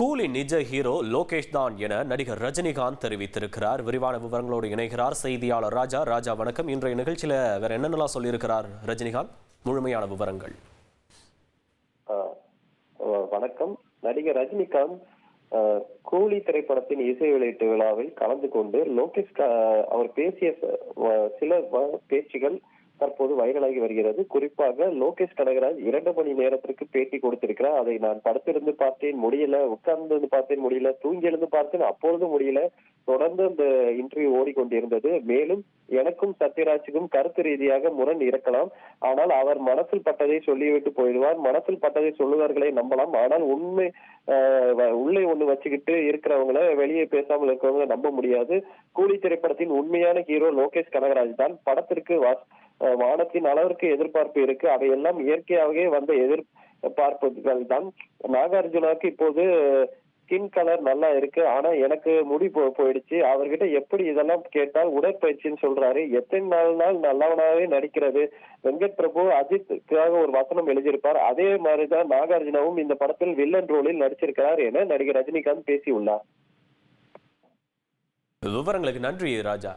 கூலி நிஜ ஹீரோ லோகேஷ் தான் என நடிகர் ரஜினிகாந்த் தெரிவித்திருக்கிறார். விரிவான விவரங்களோடு இணைகிறார் செய்தியாளர் ராஜா. ராஜா வணக்கம். இன்றைய நிகழ்ச்சியில வேற என்னென்னலாம் சொல்லியிருக்கிறார் ரஜினிகாந்த்? முழுமையான விவரங்கள். வணக்கம். நடிகர் ரஜினிகாந்த் கூலி திரைப்படத்தின் இசை வெளியீட்டு விழாவில் கலந்து கொண்டு லோகேஷ் க- அவர் பேசிய சில பேச்சுகள் தற்போது வைரலாகி வருகிறது. குறிப்பாக லோகேஷ் கனகராஜ் இரண்டு மணி நேரத்திற்கு பேட்டி கொடுத்திருக்கிறார். அதை நான் படுத்திருந்து பார்த்தேன் முடியல. உட்கார்ந்து பார்த்தேன் முடியல. தூங்கி எழுந்து பார்த்தேன் அப்பொழுதும் முடியல. தொடர்ந்து அந்த இன்டர்வியூ ஓடிக்கொண்டிருந்தது. மேலும் எனக்கும் சத்யராஜுக்கும் கருத்து ரீதியாக முரண் இருக்கலாம். ஆனால் அவர் மனசில் பட்டதை சொல்லிவிட்டு போயிடுவார். மனசில் பட்டதை சொல்லுவார்களை நம்பலாம். ஆனால் உண்மை ஆஹ் உள்ளே ஒண்ணு வச்சுக்கிட்டு இருக்கிறவங்கள வெளியே பேசாமல் இருக்கிறவங்கள நம்ப முடியாது. கூலி திரைப்படத்தின் உண்மையான ஹீரோ லோகேஷ் கனகராஜ் தான். படத்திற்கு வாஸ்- வானத்தின் அளவிற்கு எதிர்பார்ப்பு இருக்கு. அதையெல்லாம் இயற்கையாகவே வந்த எதிர்பார்ப்புகள் தான். நாகார்ஜுனாவுக்கு இப்போது ஸ்கின் கலர் நல்லா இருக்கு. ஆனா எனக்கு முடி போ போயிடுச்சு. அவர்கிட்ட எப்படி இதெல்லாம் கேட்டால் உடற்பயிற்சின்னு சொல்றாரு. எத்தனை நாள் நாள் நல்லவனாவே நடிக்கிறது. வெங்கட் பிரபு அஜித்துக்காக ஒரு வசனம் எழுதியிருப்பார். அதே மாதிரிதான் நாகார்ஜுனாவும் இந்த படத்தில் வில்லன் ரோலில் நடிச்சிருக்கிறார் என நடிகர் ரஜினிகாந்த் பேசியுள்ளார். விவரங்களுக்கு நன்றி ராஜா.